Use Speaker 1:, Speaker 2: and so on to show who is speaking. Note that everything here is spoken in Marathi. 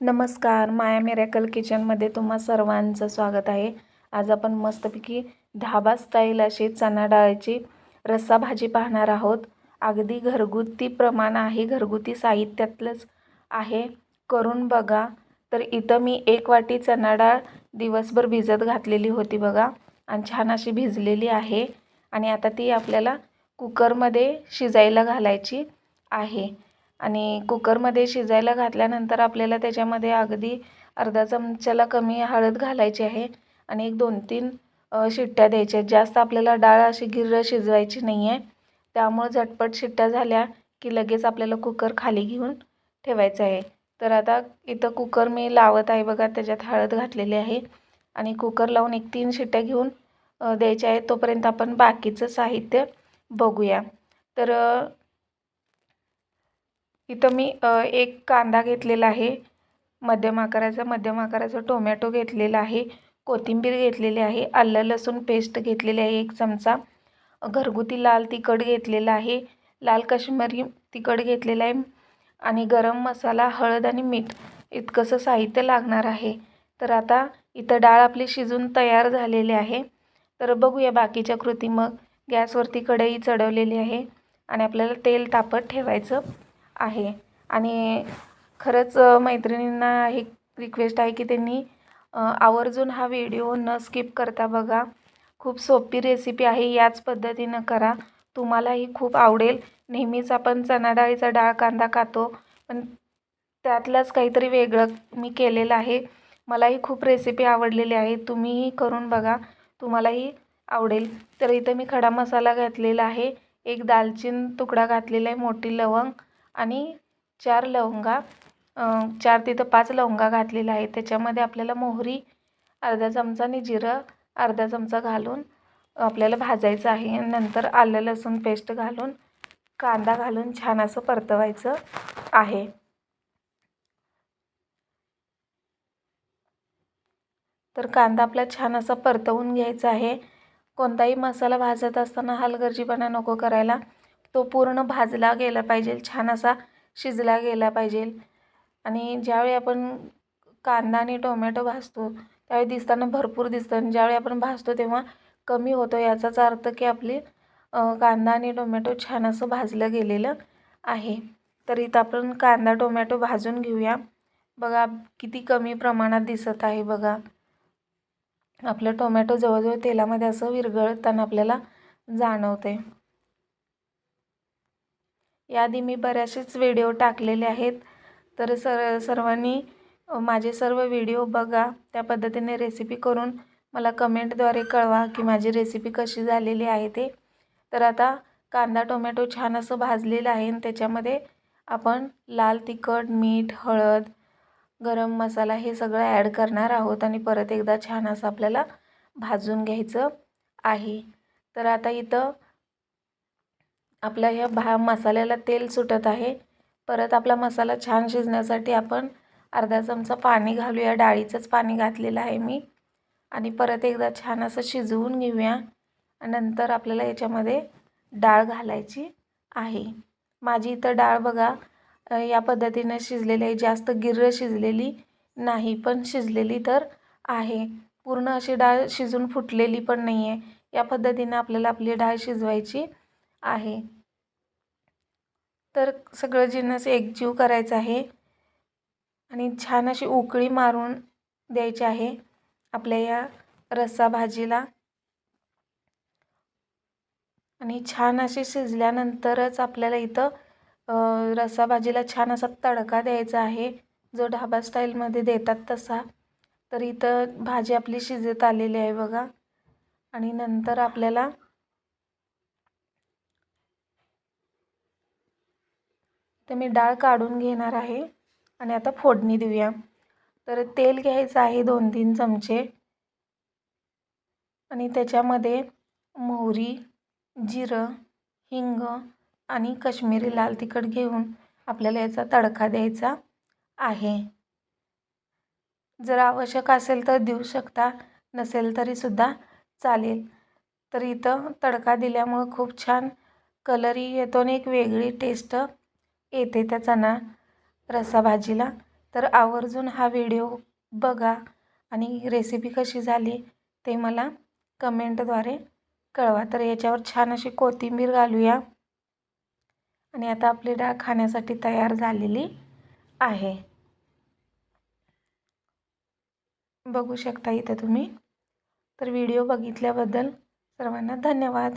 Speaker 1: नमस्कार माया मिरॅकल किचनमध्ये तुम्हा सर्वांचं स्वागत आहे. आज आपण मस्तपैकी धाबा स्टाईल अशी चणा डाळीची रस्सा भाजी पाहणार आहोत. अगदी घरगुती प्रमाण आहे घरगुती साहित्यातलंच आहे. करून बघा. तर इथं मी एक वाटी चणा डाळ दिवसभर भिजत घातलेली होती बघा. आणि छान अशी भिजलेली आहे. आणि आता ती आपल्याला कुकरमध्ये शिजायला घालायची आहे. आणि कुकरमध्ये शिजायला घातल्यानंतर आपल्याला त्याच्यामध्ये अगदी अर्धा चमच्याला कमी हळद घालायची आहे आणि एक दोन तीन शिट्ट्या द्यायच्या आहेत. जास्त आपल्याला डाळ अशी गिर्र शिजवायची नाही आहे त्यामुळं झटपट शिट्ट्या झाल्या की लगेच आपल्याला कुकर खाली घेऊन ठेवायचं आहे. तर आता इथं कुकर मी लावत आहे बघा त्याच्यात हळद घातलेली आहे. आणि कुकर लावून एक तीन शिट्ट्या घेऊन द्यायच्या आहेत. तोपर्यंत आपण बाकीचं साहित्य बघूया. तर इथं मी एक कांदा घेतलेला आहे. मध्यम आकाराचा मध्यम आकाराचा टोमॅटो घेतलेला आहे. कोथिंबीर घेतलेली आहे. आलं लसूण पेस्ट घेतलेली आहे एक चमचा. घरगुती लाल तिखट घेतलेला आहे. लाल काश्मीरी तिखट घेतलेलं आहे आणि गरम मसाला हळद आणि मीठ. इतकंसं साहित्य लागणार आहे. तर आता इथं डाळ आपली शिजून तयार झालेली आहे. तर बघूया बाकीच्या कृती. मग गॅसवरती कढई चढवलेली आहे आणि आपल्याला तेल तापत ठेवायचं. आहे. आणि खरंच मैत्रिणींना हे रिक्वेस्ट आहे की त्यांनी आवर्जून हा व्हिडिओ न स्किप करता बघा. खूप सोपी रेसिपी आहे याच पद्धतीनं करा. तुम्हालाही खूप आवडेल. नेहमीच आपण चणा डाळीचा डाळ कांदा खातो पण त्यातलंच काहीतरी वेगळं मी केलेलं आहे. मलाही खूप रेसिपी आवडलेली आहे तुम्हीही करून बघा. तुम्हालाही आवडेल. तर इथं मी खडा मसाला घातलेला आहे. एक दालचीन तुकडा घातलेला आहे मोठी लवंग. आणि चार लवंगा चार तिथं पाच लवंगा घातलेल्या आहेत. त्याच्यामध्ये आपल्याला मोहरी अर्धा चमचा आणि जिरं अर्धा चमचा घालून आपल्याला भाजायचं आहे. नंतर आलं लसूण पेस्ट घालून कांदा घालून छान असं परतवायचं आहे. तर कांदा आपला छान असा परतवून घ्यायचा आहे. कोणताही मसाला भाजत असताना हलगर्जीपणा नको करायला. तो पूर्ण भाजला गेला पाहिजे छान असा शिजला गेला पाहिजे. आणि ज्यावेळी आपण कांदा आणि टोमॅटो भाजतो त्यावेळी दिसताना भरपूर दिसतं. आणि ज्यावेळी आपण भाजतो तेव्हा कमी होतो. याचाच अर्थ की आपली कांदा आणि टोमॅटो छान असं भाजलं गेलेलं आहे. तर इथं आपण कांदा टोमॅटो भाजून घेऊया. बघा किती कमी प्रमाणात दिसत आहे बघा. आपलं टोमॅटो जवळजवळ तेलामध्ये असं विरघळताना आपल्याला जाणवते याआधी मी बऱ्याचसेच व्हिडिओ टाकलेले आहेत. तर सर सर्वांनी माझे सर्व व्हिडिओ बघा. त्या पद्धतीने रेसिपी करून मला कमेंटद्वारे कळवा की माझी रेसिपी कशी झालेली आहे ते. तर आता कांदा टोमॅटो छान असं भाजलेलं आहे आणि त्याच्यामध्ये आपण लाल तिखट मीठ हळद गरम मसाला हे सगळं ॲड करणार आहोत आणि परत एकदा छान असं आपल्याला भाजून घ्यायचं आहे. तर आता इथं आपल्या ह्या भा मसाल्याला तेल सुटत आहे. परत आपला मसाला छान शिजण्यासाठी आपण अर्धा चमचा पाणी घालूया. डाळीचंच पाणी घातलेलं आहे मी. आणि परत एकदा छान असं शिजवून घेऊया. नंतर आपल्याला याच्यामध्ये डाळ घालायची आहे. माझी इथं डाळ बघा या पद्धतीनं शिजलेली आहे. जास्त गिर्र शिजलेली नाही पण शिजलेली तर आहे. पूर्ण अशी डाळ शिजून फुटलेली पण नाही आहे या पद्धतीनं आपल्याला आपली डाळ शिजवायची. आहे. तर सगळं जिन्नस एकजीव करायचं आहे. आणि छान अशी उकळी मारून द्यायची आहे आपल्या या रस्सा भाजीला. आणि छान अशी शिजल्यानंतरच आपल्याला इथं रस्सा भाजीला छान असा तडका द्यायचा आहे. जो ढाबा स्टाईलमध्ये देतात तसा. तर इथं भाजी आपली शिजत आलेली आहे बघा. आणि नंतर आपल्याला तर मी डाळ काढून घेणार आहे आणि आता फोडणी देऊया. तर तेल घ्यायचं आहे दोन तीन चमचे. आणि त्याच्यामध्ये मोहरी जिरं हिंग आणि कश्मीरी लाल तिखट घेऊन आपल्याला याचा तडका द्यायचा आहे. जर आवश्यक असेल तर देऊ शकता नसेल तरीसुद्धा चालेल. तर इथं तडका दिल्यामुळं खूप छान कलरही येतो आणि एक वेगळी टेस्ट येते त्या चणा रस्सा भाजीला. तर आवर्जून हा व्हिडिओ बघा. आणि रेसिपी कशी झाली ते मला कमेंटद्वारे कळवा. तर याच्यावर छान अशी कोथिंबीर घालूया. आणि आता आपली डाळ खाण्यासाठी तयार झालेली आहे. बघू शकता इथं तुम्ही. तर व्हिडिओ बघितल्याबद्दल सर्वांना धन्यवाद.